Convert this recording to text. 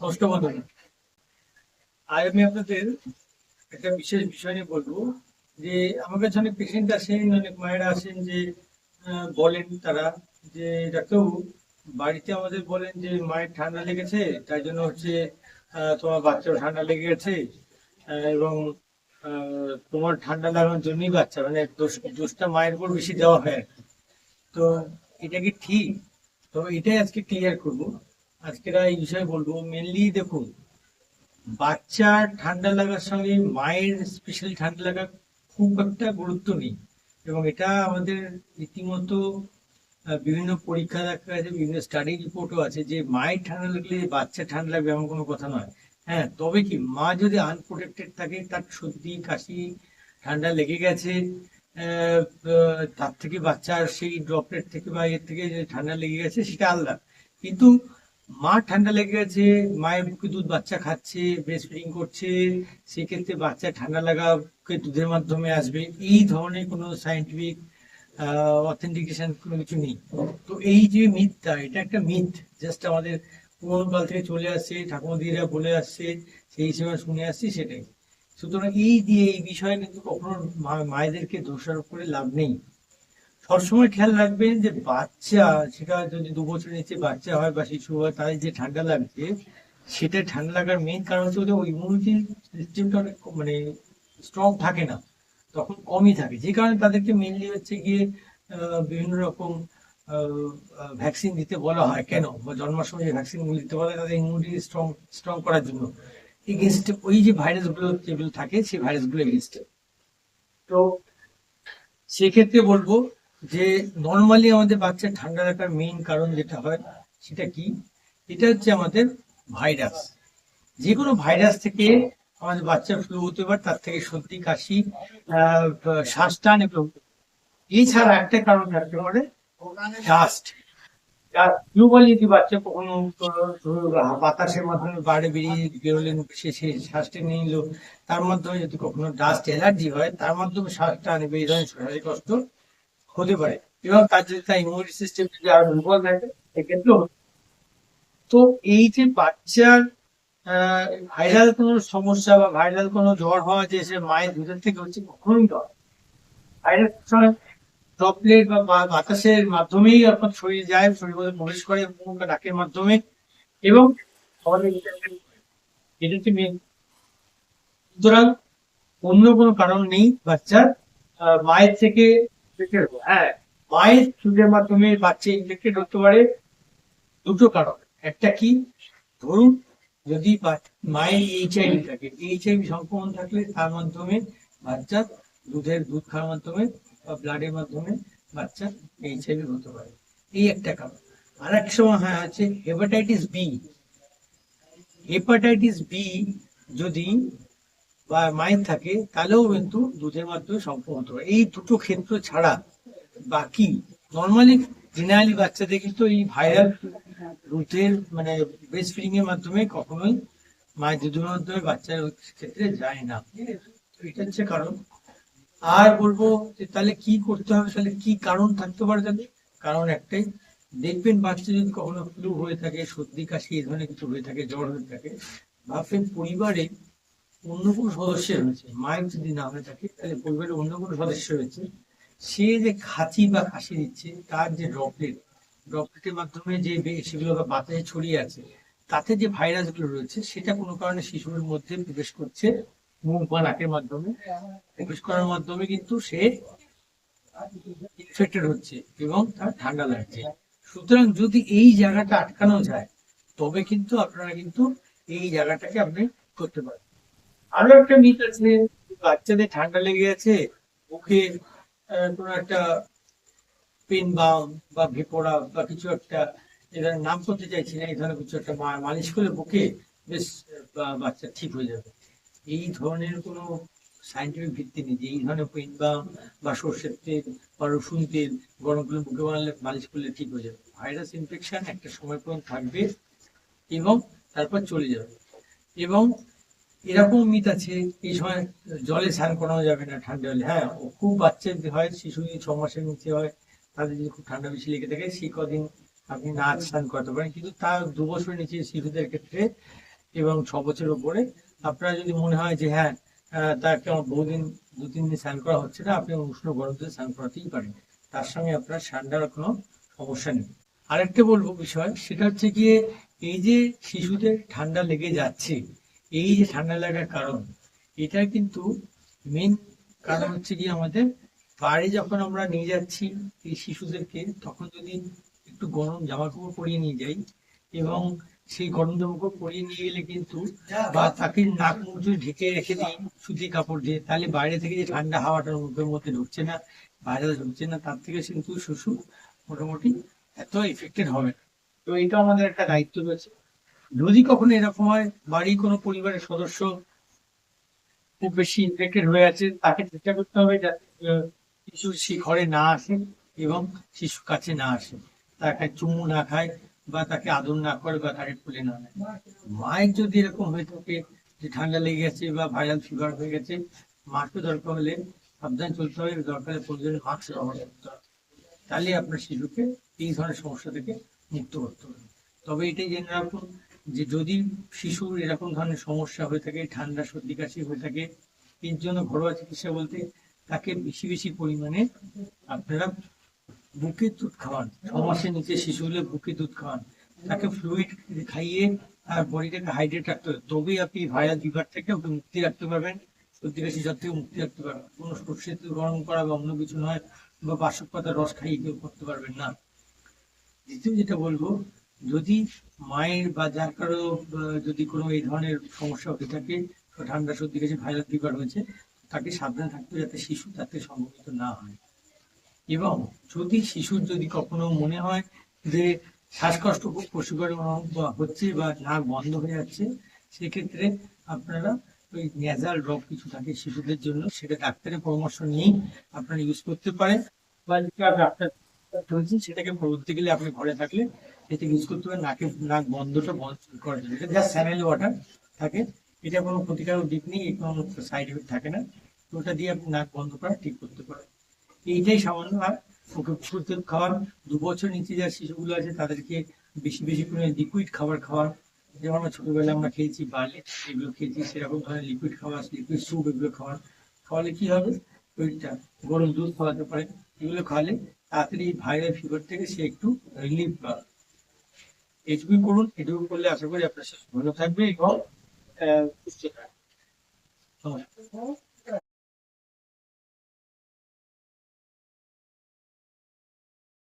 বন্ধুরা আজ আমি আপনাদের একটা বিশেষ বিষয় নিয়ে বলব যে আমার কাছে অনেক পেশেন্ট আসেন, অনেক মায়েরা আসেন যে বলেন তারা যে ডাক্তারবাবু বাড়িতে আমাদের বলেন যে, মায়ের ঠান্ডা লেগেছে, তাই জন্য হচ্ছে তোমার বাচ্চার ঠান্ডা লেগে গেছে এবং তোমার ঠান্ডা লাগানোর জন্যই বাচ্চা মানে দোষ, দোষটা মায়ের উপর বেশি দেওয়া হয় তো এটা কি ঠিক? তো এটাই আজকে ক্লিয়ার করব। আজকের এই বিষয়ে বলব। মেনলি দেখুন বাচ্চার ঠান্ডা লাগার সঙ্গে মায়ের স্পেশালি ঠান্ডা লাগা খুব একটা গুরুত্ব নেই। এবং এটা আমাদের রীতিমতো বিভিন্ন পরীক্ষা দেখা আছে বিভিন্ন স্টাডি রিপোর্টও আছে যে মায়ের ঠান্ডা লাগলে বাচ্চা ঠান্ডা লাগবে এমন কোনো কথা নয়। হ্যাঁ তবে কি, মা যদি আনপ্রোটেক্টেড থাকে, তার সর্দি, কাশি, ঠান্ডা লেগে গেছে তার থেকে বাচ্চার সেই ড্রপলেট থেকে বা এর থেকে ঠান্ডা লেগে গেছে, সেটা আলাদা। কিন্তু মা ঠান্ডা লেগে গেছে, মায়ের বুকে দুধ বাচ্চা খাচ্ছে ব্রেস্ট ফিডিং করছে, সেক্ষেত্রে বাচ্চা ঠান্ডা লাগাকে দুধের মাধ্যমে আসবে। এই ধরনের কোনো সাইন্টিফিক অথেন্টিকেশন কোনো কিছু নেই। তো এই যে মিথটা এটা একটা মিথ জাস্ট আমাদের পুরোনো কাল থেকে চলে আসছে, ঠাকুমাদিরা বলে আসছে, সেই হিসেবে শুনে আসছি সেটাই। সুতরাং এই দিয়ে এই বিষয়ে কিন্তু কখনো মায়েদেরকে দোষারোপ করে লাভ নেই। সবসময় খেয়াল রাখবেন যে বাচ্চা, সেটা যদি দু বছর নিচে বাচ্চা হয় বা শিশু হয় তাদের যে ঠান্ডা লাগছে, সেটা ঠান্ডা লাগার মেইন কারণ হচ্ছে ওদের ইমিউনিটি সিস্টেমটা অনেক মানে স্ট্রং থাকে না, তখন কমই থাকে। যে কারণে তাদেরকে মেনলি হচ্ছে গিয়ে বিভিন্ন রকম ভ্যাকসিন দিতে বলা হয়। কেন? বা জন্মার সময় যে ভ্যাকসিনগুলো দিতে বলা হয়, তাদের ইমিউনিটি স্ট্রং স্ট্রং করার জন্য। এগেনস্টে ওই যে ভাইরাসগুলো যেগুলো থাকে, সেই ভাইরাসগুলো এগেনস্টে তো সেক্ষেত্রে বলব যে নর্মালি আমাদের বাচ্চার ঠান্ডা রাখার মেইন কারণ যেটা হয়, সেটা কি? এটা হচ্ছে আমাদের ভাইরাস যে কোনো ভাইরাস থেকে আমাদের বাচ্চার ফ্লু হতে পারে, তার থেকে সর্দি, কাশি শ্বাস টান এবং এছাড়া একটা কারণ থাকতে পারে ডাস্ট গ্লোবালি যদি বাচ্চা কখনো বাতাসের মাধ্যমে বাইরে বেরিয়ে বেরোলেন সে সে শ্বাসটা নিয়ে নিল, তার মাধ্যমে যদি কখনো ডাস্ট অ্যালার্জি হয়, তার মাধ্যমে শ্বাসটা নেবে এই ধরনের শারীরিক কষ্ট হতে পারে এবং তার যদি তার ইমিউনিটি সিস্টেম যদি আরও দুর্বল থাকে সেক্ষেত্রেও তো এই যে বাচ্চার ভাইরাল কোনো সমস্যা বা ভাইরাল কোনো জ্বর হওয়া যে সে মায়ের দুধের থেকে হচ্ছে কখনোই নয়। ভাইরাস ড্রপলেট বা বাতাসের মাধ্যমেই আপনার শরীরে যায়, শরীর মধ্যে প্রবেশ করে নাকের মাধ্যমে, এবং মেন সুতরাং অন্য কোনো কারণ নেই বাচ্চার মায়ের থেকে। হ্যাঁ মায়ের চুলের মাধ্যমে বাচ্চা ইনফেক্টেড হতে পারে দুটো কারণ। একটা কি? ধরুন, যদি মায়ের এইচআইভি থাকে, এইচআইভি সংক্রমণ থাকলে তার মাধ্যমে বাচ্চা দুধের, দুধ খাওয়ার মাধ্যমে বা ব্লাডের মাধ্যমে বাচ্চা এইচআইভি হতে পারে। এই একটা কারণ। আর এক সময় হয় আছে হেপাটাইটিস বি হেপাটাইটিস বি যদি বা মায়ের থাকে, তাহলেও কিন্তু দুধের মাধ্যমে সংক্রমণ হতে। এই দুটো ক্ষেত্র ছাড়া বাকি নর্মালি জেনারেলি বাচ্চাদের কিন্তু এই ভাইরাল দুধের মানে ব্রেস্ট ফিডিং এর মাধ্যমে কখনোই মায়ের দুধের মাধ্যমে বাচ্চার ক্ষেত্রে যায় না। এটা হচ্ছে কারণ। আর বলব যে তাহলে কি করতে হবে, তাহলে কি কারণ থাকতে পারে তাদের কারণ একটাই, দেখবেন বাচ্চা যদি কখনো ফ্লু হয়ে থাকে, সর্দি, কাশি এই ধরনের কিছু হয়ে থাকে, জ্বর হয়ে থাকে ভাববেন পরিবারে অন্য কোনো সদস্য রয়েছে, মায়ের যদি না হয়ে থাকে, তাহলে পরিবারে অন্য কোনো সদস্য রয়েছে, সে যে খাঁচি বা কাশি দিচ্ছে, তার যে ড্রপলেট ড্রপলেটের মাধ্যমে যে সেগুলো বা বাতাসে ছড়িয়ে আছে, তাতে যে ভাইরাসগুলো রয়েছে, সেটা কোনো কারণে শিশুর মধ্যে প্রবেশ করছে মুখ বা নাকের মাধ্যমে। প্রবেশ করার মাধ্যমে কিন্তু সে ইনফেক্টেড হচ্ছে এবং তার ঠান্ডা লাগছে। সুতরাং যদি এই জায়গাটা আটকানো যায়, তবে কিন্তু আপনারা কিন্তু এই জায়গাটাকে আপনি করতে পারেন আরও একটা মিথ আছে, বাচ্চাদের ঠান্ডা লেগে গেছে মুখে কোনো একটা পেন বাম বা ভেপোড়া বা কিছু একটা এটা নাম করতে চাইছি না এই ধরনের কিছু একটা মালিশ করে বুকে বেশ বাচ্চা ঠিক হয়ে যাবে। এই ধরনের কোনো সাইন্টিফিক ভিত্তি নেই যে এই ধরনের পেন বাম বা সর্ষের তেল বা রসুন তেল গরম করে বুকে বানালে, মালিশ করলে ঠিক হয়ে যাবে। ভাইরাস ইনফেকশন একটা সময় পর্যন্ত থাকবে এবং তারপর চলে যাবে। এবং এরকম মিথ আছে। এই সময় জলে স্নান করানো যাবে না, ঠান্ডা হলে হ্যাঁ খুব বাচ্চা হয়, শিশু যদি ছ মাসের নিচে হয়, তাদের যদি খুব ঠান্ডা বেশি লেগে থাকে, সেই কদিন আপনি না স্নান করতে পারেন। কিন্তু তার দু বছরের নিচে শিশুদের ক্ষেত্রে এবং ছ বছরের উপরে আপনার যদি মনে হয় যে হ্যাঁ তাকে বহুদিন দু তিন দিন স্নান করা হচ্ছে না, আপনি উষ্ণ গরম দিয়ে স্নান করাতেই পারেন। তার সঙ্গে আপনার ঠান্ডার কোনো সমস্যা নেই। আরেকটা বলব বিষয়, সেটা হচ্ছে গিয়ে এই যে শিশুদের ঠান্ডা লেগে যাচ্ছে এই যে ঠান্ডা লাগার কারণ এটা কিন্তু মেন কারণ হচ্ছে কি আমাদের বাড়ি যখন আমরা নিয়ে যাচ্ছি এই শিশুদেরকে, তখন যদি একটু গরম জামা কাপড় পরিয়ে নিয়ে যাই এবং সেই গরম জামা কাপড় পরিয়ে নিয়ে গেলে কিন্তু বা তাকে নাক মুখ ঢেকে রেখে দিই সুতি কাপড় দিয়ে, তাহলে বাইরে থেকে যে ঠান্ডা হাওয়াটা মুখের মধ্যে ঢুকছে না, বাইরে ঢুকছে না, তার থেকে কিন্তু শিশু মোটামুটি এত এফেক্টেড হবে। তো এটা আমাদের একটা দায়িত্ব রয়েছে যদি কখনো এরকম হয়, বাড়ির কোনো পরিবারের সদস্য খুব বেশি ইনফেক্টেড হয়ে আছে, তাকে চেষ্টা করতে হবে যাতে শিশু সেই ঘরে না আসে এবং শিশু কাছে না আসে। তাকে চুমু না খায় বা তাকে আদর না করে বা তাকে খুলে না নেয়। মায়ের যদি এরকম হয়ে থাকে যে ঠান্ডা লেগে গেছে বা ভাইরাল ফিভার হয়ে গেছে, মাকে দরকার হলে সাবধান চলতে হবে, দরকারে প্রয়োজনে মাস্ক ব্যবহার করতে হবে। তাহলে আপনার শিশুকে এই ধরনের সমস্যা থেকে মুক্ত করতে হবে। তবে এটাই জেনে রাখুন যে যদি শিশুর এরকম ধরনের সমস্যা হয়ে থাকে, ঠান্ডা, সর্দি, কাশি হয়ে থাকে, এর জন্য ঘরোয়া চিকিৎসা বলতে তাকে বেশি বেশি পরিমাণে আপনারা বুকে দুধ খাওয়ান। ছ মাসের নিচে শিশু হলে বুকে দুধ খাওয়ান। তাকে ফ্লুইড খাইয়ে তার বডিটাকে হাইড্রেট রাখতে হবে। তবেই আপনি ভাইরাল ফিভার থেকে ওকে মুক্তি রাখতে পারবেন। সর্দি, কাশি জ্বর থেকে মুক্তি রাখতে পারবেন। কোনো সর্ষে গরম করা বা অন্য কিছু নয় বা বাসক পাতার রস খাইয়ে কেউ করতে পারবেন না। দ্বিতীয় যেটা বলব যদি মায়ের বা যার কারও যদি কোনো এই ধরনের সমস্যা হতে থাকে ঠান্ডা সর্দি কাশি ভাইরাল ফিভার হয়েছে তাকে সাবধান থাকতে যাতে শিশু তাতে সংক্রমিত না হয়। এবং যদি শিশুর যদি কখনো মনে হয় যে শ্বাসকষ্ট খুব পশুকর হচ্ছে বা নাক বন্ধ হয়ে যাচ্ছে, সেক্ষেত্রে আপনারা ওই নেজাল ড্রপ কিছু থাকে শিশুদের জন্য, সেটা ডাক্তারের পরামর্শ নিয়েই আপনারা ইউজ করতে পারেন। বা যেটা সেটাকে বলতে গেলে আপনি ঘরে থাকলে সেটা ইউজ করতে পারেন, নাকে নাক বন্ধটা বন্ধ করার জন্য এটা জাস্ট স্যানেল ওয়াটার থাকে। এটা কোনো ক্ষতিকারক দিক নেই কোনো সাইড এফেক্ট থাকে না। তো ওটা দিয়ে আপনি নাক বন্ধ করা ঠিক করতে পারেন। এইটাই সামান্য আর ওকে ফুটতে খাওয়ার দু বছর নিচে যা শিশুগুলো আছে, তাদেরকে বেশি বেশি করে লিকুইড খাবার খাওয়ার, যেমন আমরা ছোটবেলায় আমরা খেয়েছি বার্লি এগুলো খেয়েছি, সেরকম ধরনের লিকুইড খাবার লিকুইড স্যুপ এগুলো খাওয়ার। খাওয়ালে কি হবে? ওইটা গরম দুধ খাওয়াতে পারে এগুলো খাওয়ালে তাড়াতাড়ি ভাইরাল ফিভার থেকে সে একটু রিলিফ পাবে। এইটুকুই করুন এটুকু করলে আশা করি আপনার সাথে ভালো থাকবে এবং সুস্থ থাকবে।